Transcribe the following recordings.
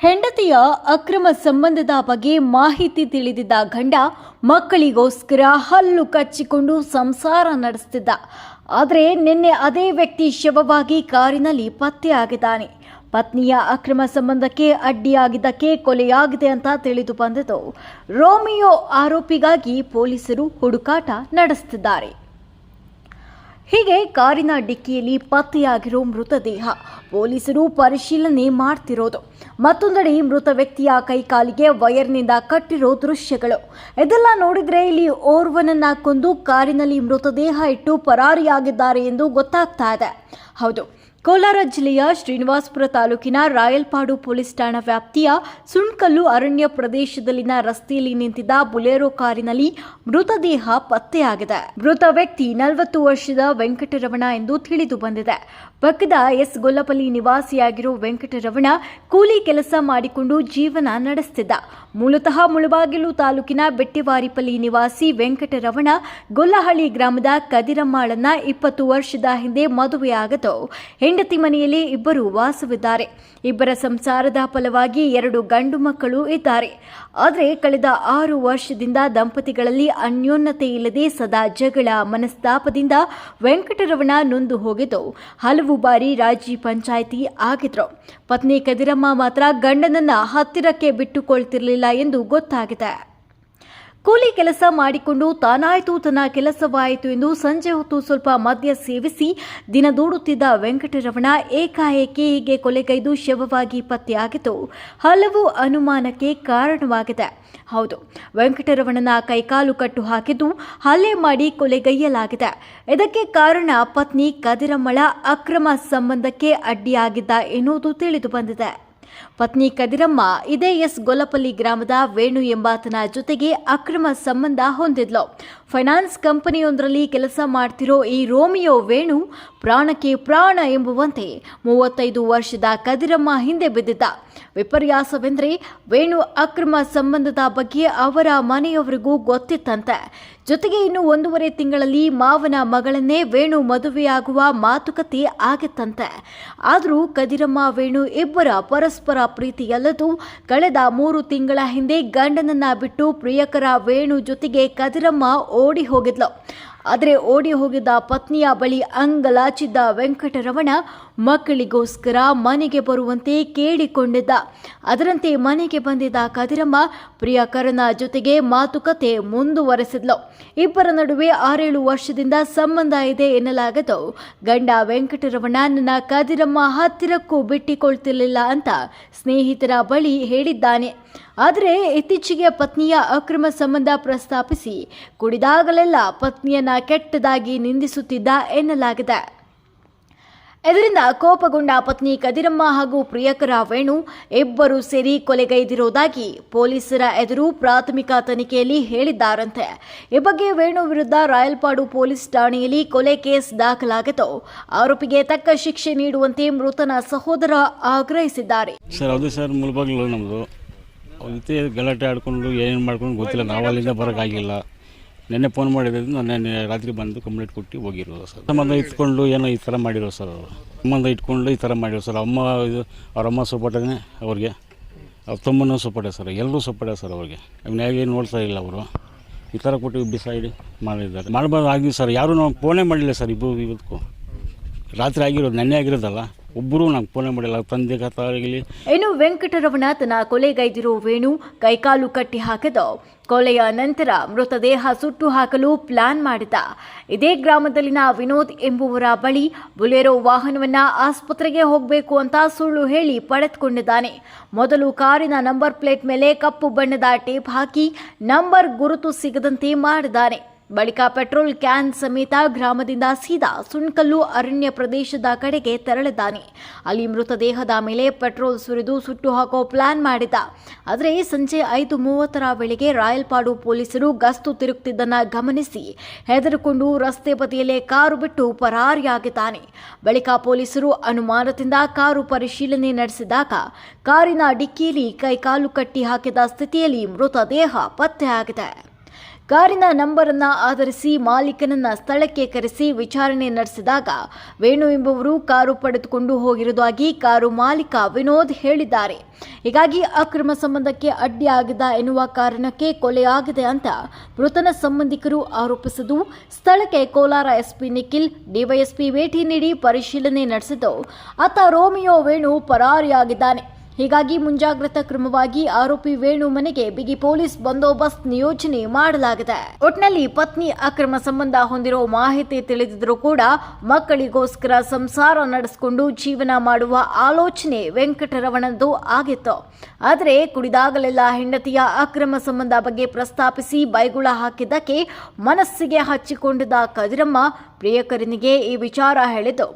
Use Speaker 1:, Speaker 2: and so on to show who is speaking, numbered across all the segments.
Speaker 1: ಹೆಂಡತಿಯ ಅಕ್ರಮ ಸಂಬಂಧದ ಬಗ್ಗೆ ಮಾಹಿತಿ ತಿಳಿದಿದ್ದ ಗಂಡ ಮಕ್ಕಳಿಗೋಸ್ಕರ ಹಲ್ಲು ಕಚ್ಚಿಕೊಂಡು ಸಂಸಾರ ನಡೆಸುತ್ತಿದ್ದ ಆದರೆ ನಿನ್ನೆ ಅದೇ ವ್ಯಕ್ತಿ ಶವವಾಗಿ ಕಾರಿನಲ್ಲಿ ಪತ್ತೆಯಾಗಿದ್ದಾನೆ ಪತ್ನಿಯ ಅಕ್ರಮ ಸಂಬಂಧಕ್ಕೆ ಅಡ್ಡಿಯಾಗಿದ್ದಕ್ಕೆ ಕೊಲೆಯಾಗಿದೆ ಅಂತ ತಿಳಿದು ಬಂದಿತು ರೋಮಿಯೋ ಆರೋಪಿಗಾಗಿ ಪೊಲೀಸರು ಹುಡುಕಾಟ ನಡೆಸುತ್ತಿದ್ದಾರೆ ಹೀಗೆ ಕಾರಿನ ಡಿಕ್ಕಿಯಲ್ಲಿ ಪತ್ತೆಯಾಗಿರೋ ಮೃತದೇಹ ಪೊಲೀಸರು ಪರಿಶೀಲನೆ ಮಾಡ್ತಿರೋದು. ಮತ್ತೊಂದೆಡೆ ಮೃತ ವ್ಯಕ್ತಿಯ ಕೈಕಾಲಿಗೆ ವೈರ್ನಿಂದ ಕಟ್ಟಿರೋ ದೃಶ್ಯಗಳು. ಇದೆಲ್ಲ ನೋಡಿದ್ರೆ ಇಲ್ಲಿ ಓರ್ವನನ್ನ ಕೊಂದು ಕಾರಿನಲ್ಲಿ ಮೃತದೇಹ ಇಟ್ಟು ಪರಾರಿಯಾಗಿದ್ದಾರೆ ಎಂದು ಗೊತ್ತಾಗ್ತಾ ಇದೆ. ಹೌದು ಕೋಲಾರ ಜಿಲ್ಲೆಯ ಶ್ರೀನಿವಾಸಪುರ ತಾಲೂಕಿನ ರಾಯಲ್ಪಾಡು ಪೊಲೀಸ್ ಠಾಣಾ ವ್ಯಾಪ್ತಿಯ ಸುಣ್ಕಲ್ಲು ಅರಣ್ಯ ಪ್ರದೇಶದಲ್ಲಿನ ರಸ್ತೆಯಲ್ಲಿ ನಿಂತಿದ್ದ ಬುಲೆರೋ ಕಾರಿನಲ್ಲಿ ಮೃತದೇಹ ಪತ್ತೆಯಾಗಿದೆ. ಮೃತ ವ್ಯಕ್ತಿ ನಲವತ್ತು ವರ್ಷದ ವೆಂಕಟರಮಣ ಎಂದು ತಿಳಿದು ಬಂದಿದೆ. ಪಕ್ಕದ ಎಸ್. ಗೊಲ್ಲಪಲ್ಲಿ ನಿವಾಸಿಯಾಗಿರೋ ವೆಂಕಟರಮಣ ಕೂಲಿ ಕೆಲಸ ಮಾಡಿಕೊಂಡು ಜೀವನ ನಡೆಸುತ್ತಿದ್ದ ಮೂಲತಃ ಮುಳಬಾಗಿಲು ತಾಲೂಕಿನ ಬೆಟ್ಟಿವಾರಿಪಲ್ಲಿ ನಿವಾಸಿ ವೆಂಕಟರಮಣ ಗೊಲ್ಲಹಳ್ಳಿ ಗ್ರಾಮದ ಕದಿರಮ್ಮಾಳನ್ನ ಇಪ್ಪತ್ತು ವರ್ಷದ ಹಿಂದೆ ಮದುವೆಯಾಗದು. ಹೆಂಡತಿ ಮನೆಯಲ್ಲಿ ಇಬ್ಬರು ವಾಸವಿದ್ದಾರೆ. ಇಬ್ಬರ ಸಂಸಾರದ ಫಲವಾಗಿ ಎರಡು ಗಂಡು ಮಕ್ಕಳು ಇದ್ದಾರೆ. ಆದರೆ ಕಳೆದ ಆರು ವರ್ಷದಿಂದ ದಂಪತಿಗಳಲ್ಲಿ ಅನ್ಯೋನ್ಯತೆ ಇಲ್ಲದೆ ಸದಾ ಜಗಳ ಮನಸ್ತಾಪದಿಂದ ವೆಂಕಟರವಣ ನೊಂದು ಹೋಗಿದ್ದು ಹಲವು ಬಾರಿ ರಾಜಿ ಪಂಚಾಯಿತಿ ಆಗಿದ್ರು. ಪತ್ನಿ ಕದಿರಮ್ಮ ಮಾತ್ರ ಗಂಡನನ್ನ ಹತ್ತಿರಕ್ಕೆ ಬಿಟ್ಟುಕೊಳ್ತಿರಲಿಲ್ಲ ಎಂದು ಗೊತ್ತಾಗಿದೆ. ಕೂಲಿ ಕೆಲಸ ಮಾಡಿಕೊಂಡು ತಾನಾಯಿತು ತನ್ನ ಕೆಲಸವಾಯಿತು ಎಂದು ಸಂಜೆ ಹೊತ್ತು ಸ್ವಲ್ಪ ಮದ್ಯ ಸೇವಿಸಿ ದಿನ ದೂಡುತ್ತಿದ್ದ ವೆಂಕಟರಮಣ ಏಕಾಏಕಿ ಹೀಗೆ ಕೊಲೆಗೈದು ಶವವಾಗಿ ಪತ್ತೆಯಾಗಿದ್ದು ಹಲವು ಅನುಮಾನಕ್ಕೆ ಕಾರಣವಾಗಿದೆ. ಹೌದು, ವೆಂಕಟರಮಣನ ಕೈಕಾಲು ಕಟ್ಟು ಹಾಕಿದ್ದು ಹಲ್ಲೆ ಮಾಡಿ ಕೊಲೆಗೈಯಲಾಗಿದೆ. ಇದಕ್ಕೆ ಕಾರಣ ಪತ್ನಿ ಕದಿರಮ್ಮಳ ಅಕ್ರಮ ಸಂಬಂಧಕ್ಕೆ ಅಡ್ಡಿಯಾಗಿದ್ದ ಎನ್ನುವುದು ತಿಳಿದು ಬಂದಿದೆ. ಪತ್ನಿ ಕದಿರಮ್ಮ ಇದೇ ಎಸ್ ಗೊಲ್ಲಪಲ್ಲಿ ಗ್ರಾಮದ ವೇಣು ಎಂಬಾತನ ಜೊತೆಗೆ ಅಕ್ರಮ ಸಂಬಂಧ ಹೊಂದಿದ್ಲು. ಫೈನಾನ್ಸ್ ಕಂಪನಿಯೊಂದರಲ್ಲಿ ಕೆಲಸ ಮಾಡ್ತಿರೋ ಈ ರೋಮಿಯೋ ವೇಣು ಪ್ರಾಣಕ್ಕೆ ಪ್ರಾಣ ಎಂಬುವಂತೆ ಮೂವತ್ತೈದು ವರ್ಷದ ಕದಿರಮ್ಮ ಹಿಂದೆ ಬಿದ್ದಿದ್ದ. ವಿಪರ್ಯಾಸವೆಂದರೆ ವೇಣು ಅಕ್ರಮ ಸಂಬಂಧದ ಬಗ್ಗೆ ಅವರ ಮನೆಯವರಿಗೂ ಗೊತ್ತಿತ್ತಂತೆ. ಜೊತೆಗೆ ಇನ್ನು ಒಂದೂವರೆ ತಿಂಗಳಲ್ಲಿ ಮಾವನ ಮಗಳನ್ನೇ ವೇಣು ಮದುವೆಯಾಗುವ ಮಾತುಕತೆ ಆಗಿತ್ತಂತೆ. ಆದರೂ ಕದಿರಮ್ಮ ವೇಣು ಇಬ್ಬರ ಪರಸ್ಪರ ಪ್ರೀತಿಯಲ್ಲದು ಕಳೆದ ಮೂರು ತಿಂಗಳ ಹಿಂದೆ ಗಂಡನನ್ನ ಬಿಟ್ಟು ಪ್ರಿಯಕರ ವೇಣು ಜೊತೆಗೆ ಕದಿರಮ್ಮ ಓಡಿ ಹೋಗಿದ್ಲು. ಆದರೆ ಓಡಿ ಹೋಗಿದ್ದ ಪತ್ನಿಯ ಬಳಿ ಅಂಗಲಾಚಿದ್ದ ವೆಂಕಟರಮಣ ಮಕ್ಕಳಿಗೋಸ್ಕರ ಮನೆಗೆ ಬರುವಂತೆ ಕೇಳಿಕೊಂಡಿದ್ದ. ಅದರಂತೆ ಮನೆಗೆ ಬಂದಿದ್ದ ಕದಿರಮ್ಮ ಪ್ರಿಯಕರನ ಜೊತೆಗೆ ಮಾತುಕತೆ ಮುಂದುವರೆಸಿದ್ಲು. ಇಬ್ಬರ ನಡುವೆ ಆರೇಳು ವರ್ಷದಿಂದ ಸಂಬಂಧ ಇದೆ ಎನ್ನಲಾಗದು ಗಂಡ ವೆಂಕಟರಮಣ ನನ್ನ ಕದಿರಮ್ಮ ಹತ್ತಿರಕ್ಕೂ ಬಿಟ್ಟಿಕೊಳ್ತಿರ್ಲಿಲ್ಲ ಅಂತ ಸ್ನೇಹಿತರ ಬಳಿ ಹೇಳಿದ್ದಾನೆ. ಆದರೆ ಇತ್ತೀಚೆಗೆ ಪತ್ನಿಯ ಅಕ್ರಮ ಸಂಬಂಧ ಪ್ರಸ್ತಾಪಿಸಿ ಕುಡಿದಾಗಲೆಲ್ಲ ಪತ್ನಿಯನ್ನ ಕೆಟ್ಟದಾಗಿ ನಿಂದಿಸುತ್ತಿದ್ದ ಎನ್ನಲಾಗಿದೆ. ಇದರಿಂದ ಕೋಪಗೊಂಡ ಪತ್ನಿ ಕದಿರಮ್ಮ ಹಾಗೂ ಪ್ರಿಯಕರ ವೇಣು ಇಬ್ಬರು ಸೇರಿ ಕೊಲೆಗೈದಿರುವುದಾಗಿ ಪೊಲೀಸರ ಎದುರು ಪ್ರಾಥಮಿಕ ತನಿಖೆಯಲ್ಲಿ ಹೇಳಿದ್ದಾರಂತೆ. ಈ ಬಗ್ಗೆ ವೇಣು ವಿರುದ್ಧ ರಾಯಲ್ಪಾಡು ಪೊಲೀಸ್ ಠಾಣೆಯಲ್ಲಿ ಕೊಲೆ ಕೇಸ್ ದಾಖಲಾಗಿತ್ತು. ಆರೋಪಿಗೆ ತಕ್ಕ ಶಿಕ್ಷೆ ನೀಡುವಂತೆ ಮೃತನ ಸಹೋದರ ಆಗ್ರಹಿಸಿದ್ದಾರೆ.
Speaker 2: ನಮ್ಮದು ಗಲಾಟೆ ಆಡ್ಕೊಂಡು ಏನೇನು ಮಾಡ್ಕೊಂಡು ಗೊತ್ತಿಲ್ಲ. ನಾವು ಅಲ್ಲಿಂದ ಬರೋಕ್ಕಾಗಿಲ್ಲ ನೆನ್ನೆ ಫೋನ್ ಮಾಡಿದ್ರಿಂದ ನಾನು ನೆನ್ನೆ ರಾತ್ರಿ ಬಂದು ಕಂಪ್ಲೇಂಟ್ ಕೊಟ್ಟು ಹೋಗಿರೋದು ಸರ್. ಸಂಬಂಧ ಇಟ್ಕೊಂಡು ಏನೋ ಈ ಥರ ಮಾಡಿರೋ ಸರ್ ಅವರು. ಸಂಬಂಧ ಇಟ್ಕೊಂಡು ಈ ಥರ ಮಾಡಿರೋ ಸರ್. ಅಮ್ಮ ಇದು, ಅವ್ರ ಅಮ್ಮ ಸಪೋರ್ಟನೇ ಅವ್ರಿಗೆ. ಅವ್ರ ತಮ್ಮನೂ ಸಪೋರ್ಟೇ ಸರ್. ಎಲ್ಲರೂ ಸಪೋರ್ಟೇ ಸರ್ ಅವ್ರಿಗೆ. ಏನು ನೋಡ್ತಾ ಇಲ್ಲ ಅವರು. ಈ ಥರ ಕೊಟ್ಟು ಬಿಸೈಡ್ ಮಾಡಿದ್ದಾರೆ. ಮಾಡಬಾರ್ದು ಆಗಿದೆ ಸರ್. ಯಾರೂ ನಾವು ಫೋನೇ ಮಾಡಲಿಲ್ಲ ಸರ್ ಇಬ್ಬರು ಇವತ್ತು ರಾತ್ರಿ ಆಗಿರೋದು, ನೆನ್ನೆ ಆಗಿರೋದಲ್ಲ. ಒಬ್ಬರು ನಂಗೆ ಫೋನೇ ಮಾಡಿಲ್ಲ, ತಂದೆ ಕಥಾಗಲಿ
Speaker 1: ಇನ್ನು ವೆಂಕಟರಮಣ ತನ್ನ ಕೊಲೆಗೈದಿರೋ ವೇಣು ಕೈಕಾಲು ಕಟ್ಟಿ ಹಾಕಿದ. ಕೊಲೆಯ ನಂತರ ಮೃತದೇಹ ಸುಟ್ಟು ಹಾಕಲು ಪ್ಲಾನ್ ಮಾಡಿದ. ಇದೇ ಗ್ರಾಮದಲ್ಲಿನ ವಿನೋದ್ ಎಂಬುವರ ಬಳಿ ಬುಲೆರೋ ವಾಹನವನ್ನ ಆಸ್ಪತ್ರೆಗೆ ಹೋಗಬೇಕು ಅಂತ ಸುಳ್ಳು ಹೇಳಿ ಪಡೆದುಕೊಂಡಿದ್ದಾನೆ. ಮೊದಲು ಕಾರಿನ ನಂಬರ್ ಪ್ಲೇಟ್ ಮೇಲೆ ಕಪ್ಪು ಬಣ್ಣದ ಟೇಪ್ ಹಾಕಿ ನಂಬರ್ ಗುರುತು ಸಿಗದಂತೆ ಮಾಡಿದ್ದಾನೆ. ಬಳಿಕ ಪೆಟ್ರೋಲ್ ಕ್ಯಾನ್ ಸಮೇತ ಗ್ರಾಮದಿಂದ ಸೀದಾ ಸುಣ್ಕಲ್ಲು ಅರಣ್ಯ ಪ್ರದೇಶದ ಕಡೆಗೆ ತೆರಳಿದ್ದಾನೆ. ಅಲ್ಲಿ ಮೃತದೇಹದ ಮೇಲೆ ಪೆಟ್ರೋಲ್ ಸುರಿದು ಸುಟ್ಟು ಹಾಕೋ ಪ್ಲಾನ್ ಮಾಡಿದ್ದ ಆದರೆ ಸಂಜೆ ಐದು ಮೂವತ್ತರ ವೇಳೆಗೆ ರಾಯಲ್ಪಾಡು ಪೊಲೀಸರು ಗಸ್ತು ತಿರುಗುತ್ತಿದ್ದನ್ನ ಗಮನಿಸಿ ಹೆದರಿಕೊಂಡು ರಸ್ತೆ ಬದಿಯಲ್ಲೇ ಕಾರು ಬಿಟ್ಟು ಪರಾರಿಯಾಗಿದ್ದಾನೆ. ಬಳಿಕ ಪೊಲೀಸರು ಅನುಮಾನದಿಂದ ಕಾರು ಪರಿಶೀಲನೆ ನಡೆಸಿದಾಗ ಕಾರಿನ ಡಿಕ್ಕಿಯಲ್ಲಿ ಕೈಕಾಲು ಕಟ್ಟಿ ಹಾಕಿದ ಸ್ಥಿತಿಯಲ್ಲಿ ಮೃತದೇಹ ಪತ್ತೆಯಾಗಿದೆ. ಕಾರಿನ ನಂಬರನ್ನ ಆಧರಿಸಿ ಮಾಲೀಕನನ್ನ ಸ್ಥಳಕ್ಕೆ ಕರೆಸಿ ವಿಚಾರಣೆ ನಡೆಸಿದಾಗ ವೇಣು ಎಂಬುವರು ಕಾರು ಪಡೆದುಕೊಂಡು ಹೋಗಿರುವುದಾಗಿ ಕಾರು ಮಾಲೀಕ ವಿನೋದ್ ಹೇಳಿದ್ದಾರೆ. ಹೀಗಾಗಿ ಅಕ್ರಮ ಸಂಬಂಧಕ್ಕೆ ಅಡ್ಡಿಯಾಗಿದ್ದ ಎನ್ನುವ ಕಾರಣಕ್ಕೆ ಕೊಲೆಯಾಗಿದೆ ಅಂತ ಮೃತನ ಸಂಬಂಧಿಕರು ಆರೋಪಿಸಿದ್ದು, ಸ್ಥಳಕ್ಕೆ ಕೋಲಾರ ಎಸ್ಪಿ ನಿಖಿಲ್, ಡಿವೈಎಸ್ಪಿ ಭೇಟಿ ನೀಡಿ ಪರಿಶೀಲನೆ ನಡೆಸಿದ್ದು, ಆತ ರೋಮಿಯೋ ವೇಣು ಪರಾರಿಯಾಗಿದ್ದಾನೆ. ಹೀಗಾಗಿ ಮುಂಜಾಗ್ರತಾ ಕ್ರಮವಾಗಿ ಆರೋಪಿ ವೇಣು ಮನೆಗೆ ಬಿಗಿ ಪೊಲೀಸ್ ಬಂದೋಬಸ್ತ್ ನಿಯೋಜನೆ ಮಾಡಲಾಗಿದೆ. ಒಟ್ನಲ್ಲಿ ಪತ್ನಿ ಅಕ್ರಮ ಸಂಬಂಧ ಹೊಂದಿರೋ ಮಾಹಿತಿ ತಿಳಿದಿದ್ರೂ ಕೂಡ ಮಕ್ಕಳಿಗೋಸ್ಕರ ಸಂಸಾರ ನಡೆಸಿಕೊಂಡು ಜೀವನ ಮಾಡುವ ಆಲೋಚನೆ ವೆಂಕಟರವಣದ್ದು ಆಗಿತ್ತು. ಆದರೆ ಕುಡಿದಾಗಲೆಲ್ಲ ಹೆಂಡತಿಯ ಅಕ್ರಮ ಸಂಬಂಧ ಬಗ್ಗೆ ಪ್ರಸ್ತಾಪಿಸಿ ಬೈಗುಳ ಹಾಕಿದ್ದಕ್ಕೆ ಮನಸ್ಸಿಗೆ ಹಚ್ಚಿಕೊಂಡಿದ್ದ ಕದಿರಮ್ಮ ಪ್ರಿಯಕರನಿಗೆ ಈ ವಿಚಾರ ಹೇಳಿದ್ದು,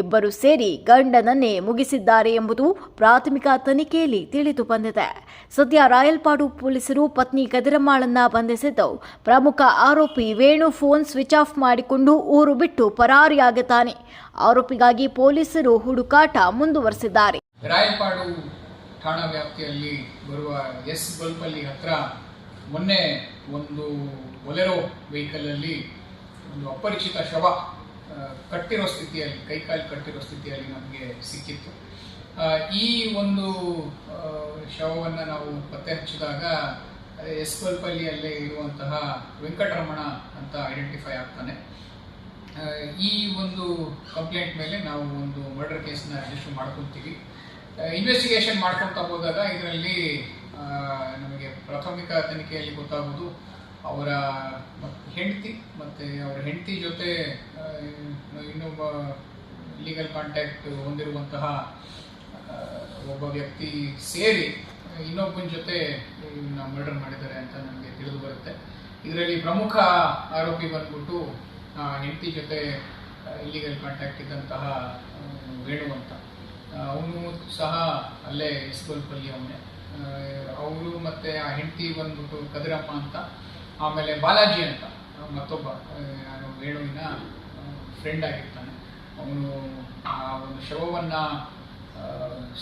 Speaker 1: ಇಬ್ಬರು ಸೇರಿ ಗಂಡನನ್ನೇ ಮುಗಿಸಿದ್ದಾರೆ ಎಂಬುದು ಪ್ರಾಥಮಿಕ ತನಿಖೆಯಲ್ಲಿ ತಿಳಿದು ಬಂದಿದೆ. ಸದ್ಯ ರಾಯಲ್ಪಾಡು ಪೊಲೀಸರು ಪತ್ನಿ ಕದಿರಮ್ಮಾಳನ್ನ ಬಂಧಿಸಿದ್ದು. ಪ್ರಮುಖ ಆರೋಪಿ ವೇಣು ಫೋನ್ ಸ್ವಿಚ್ ಆಫ್ ಮಾಡಿಕೊಂಡು ಊರು ಬಿಟ್ಟು ಪರಾರಿಯಾಗುತ್ತಾನೆ ಆರೋಪಿಗಾಗಿ ಪೊಲೀಸರು ಹುಡುಕಾಟ ಮುಂದುವರೆಸಿದ್ದಾರೆ.
Speaker 3: ರಾಯಲ್ಪಾಡು ಠಾಣಾ ವ್ಯಾಪ್ತಿಯಲ್ಲಿ ಬರುವ ಎಸ್ ಬಲ್ಪಲ್ಲಿ ಹತ್ರ ಮೊನ್ನೆ ಒಂದು ಬೊಲೆರೋ ವೆಹಿಕಲಲ್ಲಿ ಒಂದು ಅಪರಿಚಿತ ಶವ ಕಟ್ಟಿರೋ ಸ್ಥಿತಿಯಲ್ಲಿ, ಕೈಕಾಲು ಕಟ್ಟಿರೋ ಸ್ಥಿತಿಯಲ್ಲಿ ನಮಗೆ ಸಿಕ್ಕಿತ್ತು. ಈ ಒಂದು ಶವವನ್ನು ನಾವು ಪತ್ತೆ ಹಚ್ಚಿದಾಗ ಎಸ್ ಬಲ್ಪಲ್ಲಿಯಲ್ಲೇ ಇರುವಂತಹ ವೆಂಕಟರಮಣ ಅಂತ ಐಡೆಂಟಿಫೈ ಆಗ್ತಾನೆ. ಈ ಒಂದು ಕಂಪ್ಲೇಂಟ್ ಮೇಲೆ ನಾವು ಒಂದು ಮರ್ಡರ್ ಕೇಸನ್ನ ರಿಜಿಸ್ಟರ್ ಮಾಡ್ಕೊತೀವಿ. ಇನ್ವೆಸ್ಟಿಗೇಷನ್ ಮಾಡ್ಕೊಳ್ತಾ ಹೋದಾಗ ಇದರಲ್ಲಿ ನಮಗೆ ಪ್ರಾಥಮಿಕ ತನಿಖೆಯಲ್ಲಿ ಗೊತ್ತಾಗೋದು ಅವರ ಹೆಂಡತಿ ಮತ್ತು ಅವರ ಹೆಂಡತಿ ಜೊತೆ ಇನ್ನೊಬ್ಬ ಲೀಗಲ್ ಕಾಂಟ್ಯಾಕ್ಟ್ ಹೊಂದಿರುವಂತಹ ಒಬ್ಬ ವ್ಯಕ್ತಿ ಸೇರಿ ಇನ್ನೊಬ್ಬನ ಜೊತೆ ಮರ್ಡರ್ ಮಾಡಿದ್ದಾರೆ ಅಂತ ನಮಗೆ ತಿಳಿದು ಬರುತ್ತೆ. ಇದರಲ್ಲಿ ಪ್ರಮುಖ ಆರೋಪಿ ಬಂದ್ಬಿಟ್ಟು ಹೆಂಡತಿ ಜೊತೆ ಇಲ್ಲಿಗಲ್ ಕಾಂಟ್ಯಾಕ್ಟ್ ಇದ್ದಂತಹ ವೇಣು ಅಂತ. ಅವನು ಸಹ ಅಲ್ಲೇ ಇಸ್ಕೋಲ್ಪಲ್ಲಿ ಅವನೇ. ಅವರು ಮತ್ತೆ ಆ ಹೆಂಡತಿ ಬಂದ್ಬಿಟ್ಟು ಕದಿರಪ್ಪ ಅಂತ, ಆಮೇಲೆ ಬಾಲಾಜಿ ಅಂತ ಮತ್ತೊಬ್ಬ ಯಾರು, ವೇಣುವಿನ ಫ್ರೆಂಡ್ ಆಗಿರ್ತಾನೆ. ಅವನು ಆ ಒಂದು ಶವವನ್ನು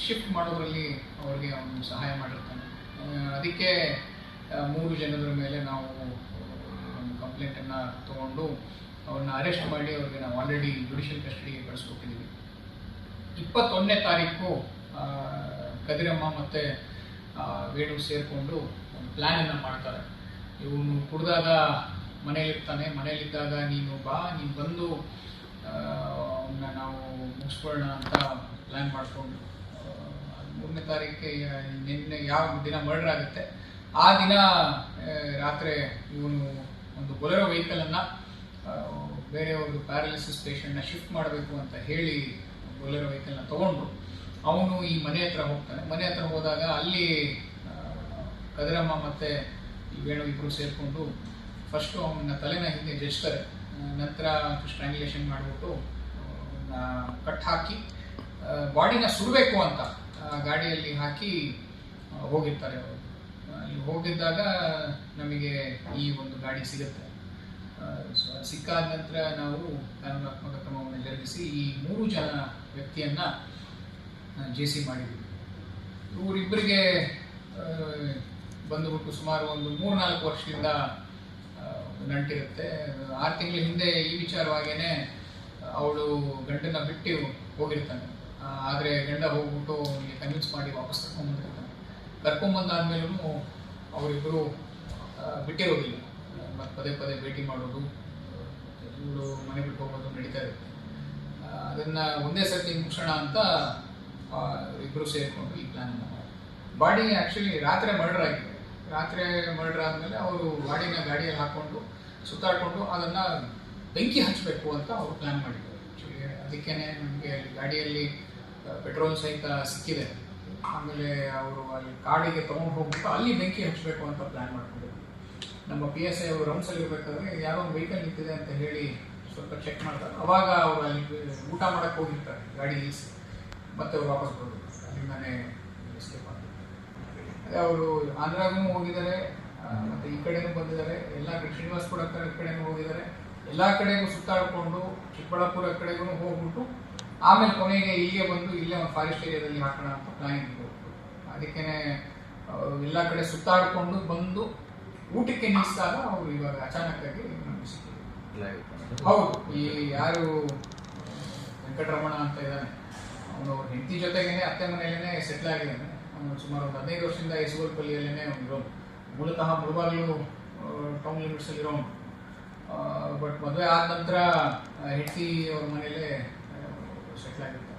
Speaker 3: ಶಿಫ್ಟ್ ಮಾಡೋದ್ರಲ್ಲಿ ಅವ್ರಿಗೆ ಅವನು ಸಹಾಯ ಮಾಡಿರ್ತಾನೆ. ಅದಕ್ಕೆ ಮೂರು ಜನರ ಮೇಲೆ ನಾವು ಒಂದು ಕಂಪ್ಲೇಂಟನ್ನು ತೊಗೊಂಡು ಅವ್ರನ್ನ ಅರೆಸ್ಟ್ ಮಾಡಿ ಅವ್ರಿಗೆ ನಾವು ಆಲ್ರೆಡಿ ಜುಡಿಷಿಯಲ್ ಕಸ್ಟಡಿಗೆ ಕಳಿಸ್ಕೊಟ್ಟಿದ್ದೀವಿ ಇಪ್ಪತ್ತೊಂದನೇ ತಾರೀಕು ಕದಿರಮ್ಮ ಮತ್ತು ವೇಣು ಸೇರಿಕೊಂಡು ಒಂದು ಪ್ಲ್ಯಾನನ್ನು ಮಾಡ್ತಾರೆ. ಇವನು ಕುಡಿದಾಗ ಮನೇಲಿರ್ತಾನೆ, ಮನೇಲಿದ್ದಾಗ ನೀನು ಬಾ, ನೀನು ಬಂದು ಮುಗಿಸ್ಕೊಳ್ಳೋಣ ಅಂತ ಪ್ಲ್ಯಾನ್ ಮಾಡಿಕೊಂಡು ಮೂರನೇ ತಾರೀಕಿಗೆ ನಿನ್ನೆ ಯಾವ ದಿನ ಮರ್ಡರ್ ಆಗುತ್ತೆ, ಆ ದಿನ ರಾತ್ರಿ ಇವನು ಒಂದು ಬೊಲೆರೋ ವೆಹಿಕಲನ್ನು ಬೇರೆ ಒಂದು ಪ್ಯಾರಾಲಿಸಿಸ್ ಪೇಷಂಟ್ನ ಶಿಫ್ಟ್ ಮಾಡಬೇಕು ಅಂತ ಹೇಳಿ ಬೊಲೆರೋ ವೆಹಿಕಲ್ನ ತೊಗೊಂಡು ಅವನು ಈ ಮನೆ ಹತ್ರ ಹೋಗ್ತಾನೆ. ಮನೆ ಹತ್ರ ಹೋದಾಗ ಅಲ್ಲಿ ಕದರಮ್ಮ ಮತ್ತೆ ಈ ವೇಣು ಇಬ್ಬರು ಸೇರಿಕೊಂಡು ಫಸ್ಟು ಅವನ ತಲೆನ ಹಿಂದೆ ನಂತರ ಸ್ಟ್ರ್ಯಾಂಗ್ಯುಲೇಷನ್ ಮಾಡಿಬಿಟ್ಟು ಕಟ್ ಹಾಕಿ ಬಾಡಿನ ಸುಡಬೇಕು ಅಂತ ಗಾಡಿಯಲ್ಲಿ ಹಾಕಿ ಹೋಗಿರ್ತಾರೆ ಅವರು. ಅಲ್ಲಿ ಹೋಗಿದ್ದಾಗ ನಮಗೆ ಈ ಒಂದು ಗಾಡಿ ಸಿಗುತ್ತೆ. ಸೊ ಸಿಕ್ಕಾದ ನಂತರ ನಾವು ಕಾನೂನಾತ್ಮಕ ಕ್ರಮವನ್ನು ಜರುಗಿಸಿ ಈ ಮೂರು ಜನ ವ್ಯಕ್ತಿಯನ್ನ ಜೆ ಸಿ ಮಾಡಿದ್ವಿ. ಇವರಿಬ್ಬರಿಗೆ ಬಂದುಬಿಟ್ಟು ಸುಮಾರು ಒಂದು ಮೂರ್ನಾಲ್ಕು ವರ್ಷದಿಂದ ನಂಟಿರುತ್ತೆ. ಆರು ತಿಂಗಳ ಹಿಂದೆ ಈ ವಿಚಾರವಾಗೇನೆ ಅವಳು ಗಂಡನ ಬಿಟ್ಟು ಹೋಗಿರ್ತಾನೆ. ಆದರೆ ಗಂಡ ಹೋಗ್ಬಿಟ್ಟು ಅವನಿಗೆ ಕನ್ವಿನ್ಸ್ ಮಾಡಿ ವಾಪಸ್ ಕರ್ಕೊಂಡ್ಬಂದಿರ್ತಾನೆ ಕರ್ಕೊಂಬಂದಾದ್ಮೇಲೂ ಅವರಿಬ್ಬರು ಬಿಟ್ಟಿರೋದಿಲ್ಲ ಮತ್ತು ಪದೇ ಪದೇ ಭೇಟಿ ಮಾಡೋದು, ಇವಳು ಮನೆ ಬಿಟ್ಟು ಹೋಗೋದು ನಡೀತಾ ಇರುತ್ತೆ. ಅದನ್ನು ಒಂದೇ ಸರ್ತಿ ಮುಗಿಸೋಣ ಅಂತ ಇಬ್ಬರು ಸೇರಿಕೊಂಡು ಈ ಪ್ಲಾನ್ ಬಾಡಿ ಆ್ಯಕ್ಚುಲಿ ರಾತ್ರಿ ಮರ್ಡರ್ ಆಗಿದೆ. ರಾತ್ರಿ ಮರ್ಡರ್ ಆದಮೇಲೆ ಅವರು ಬಾಡಿನ ಗಾಡಿಯಲ್ಲಿ ಹಾಕ್ಕೊಂಡು ಸುತ್ತಾಡಿಕೊಂಡು ಅದನ್ನು ಬೆಂಕಿ ಹಚ್ಚಬೇಕು ಅಂತ ಅವರು ಪ್ಲ್ಯಾನ್ ಮಾಡಿದ್ದಾರೆ. ಆ್ಯಕ್ಚುಲಿ ಅದಕ್ಕೇನೆ ನಮಗೆ ಗಾಡಿಯಲ್ಲಿ ಪೆಟ್ರೋಲ್ ಸಹಿತ ಸಿಕ್ಕಿದೆ. ಆಮೇಲೆ ಅವರು ಅಲ್ಲಿ ಕಾಡಿಗೆ ತೊಗೊಂಡು ಹೋಗ್ಬಿಟ್ಟು ಅಲ್ಲಿ ಬೆಂಕಿ ಹಚ್ಚಬೇಕು ಅಂತ ಪ್ಲ್ಯಾನ್ ಮಾಡ್ಕೊಂಡಿದ್ರು ನಮ್ಮ ಪಿ ಎಸ್ ಐ ಅವರು ರೌಂಡ್ಸಲ್ಲಿ ಇರಬೇಕಾದ್ರೆ ಯಾರೋ ವೆಹಿಕಲ್ ನಿಂತಿದೆ ಅಂತ ಹೇಳಿ ಸ್ವಲ್ಪ ಚೆಕ್ ಮಾಡ್ತಾರೆ. ಅವಾಗ ಅವರು ಅಲ್ಲಿ ಊಟ ಮಾಡಕ್ಕೆ ಹೋಗಿರ್ತಾರೆ, ಗಾಡಿ ನಿಲ್ಲಿಸಿ ಮತ್ತೆ ಅವ್ರು ವಾಪಸ್ ಬರ್ತಾರೆ ಅಲ್ಲಿಂದಾನೇ ಎಸ್ಕೇಪ್ ಆಗ್ತಾರೆ ಅದೇ ಅವರು ಆಂಧ್ರಾಗೂ ಹೋಗಿದ್ದಾರೆ ಮತ್ತು ಈ ಕಡೆನೂ ಬಂದಿದ್ದಾರೆ. ಎಲ್ಲ ಕಡೆ ಕೂಡ ಕಡೆ ಕಡೆನೂ ಹೋಗಿದ್ದಾರೆ. ಎಲ್ಲ ಕಡೆಗೂ ಸುತ್ತಾಡಿಕೊಂಡು ಚಿಕ್ಕಬಳ್ಳಾಪುರ ಕಡೆಗೂ ಹೋಗ್ಬಿಟ್ಟು ಆಮೇಲೆ ಕೊನೆಗೆ ಇಲ್ಲಿಗೆ ಬಂದು ಇಲ್ಲೇ ಒಂದು ಫಾರೆಸ್ಟ್ ಏರಿಯಾದಲ್ಲಿ ಹಾಕೋಣ ಅಂತ ಪ್ಲಾನಿಂಗ್ ಅದಕ್ಕೇನೆ ಆ, ಎಲ್ಲ ಕಡೆ ಸುತ್ತಾಡಿಕೊಂಡು ಬಂದು ಊಟಕ್ಕೆ ನಿಲ್ಲಿಸಿದಾಗ ಅವರು ಇವಾಗ ಅಚಾನಕ್ಕಾಗಿ ಹೌದು ಈ ಯಾರು ವೆಂಕಟರಮಣ ಅಂತ ಇದ್ದಾನೆ ಅವನು ಅವ್ರ ಹೆಂಡತಿ ಜೊತೆಗೇನೆ ಅತ್ತೆ ಮನೆಯಲ್ಲೇ ಸೆಟ್ಲ್ ಆಗಿದ್ದಾನೆ. ಅವನು ಸುಮಾರು ಒಂದು ಹದಿನೈದು ವರ್ಷದಿಂದ ಎಸ್ಗೋಲ್ಪಲ್ಲಿಯಲ್ಲೇ ಒಂದು ಮೂಲತಃ ಮುಳುಬಾಗಿಲು ಟೌನ್ ಲಿಮಿಟ್ಸ್ ಅಲ್ಲಿ ಇರೋನು. ಬಟ್ ಮದುವೆ ಆದ ನಂತರ ಹೆಂಡತಿ ಅವ್ರ ಮನೇಲೆ ಸೆಟ್ಲ್ ಆಗಿರ್ತಾನೆ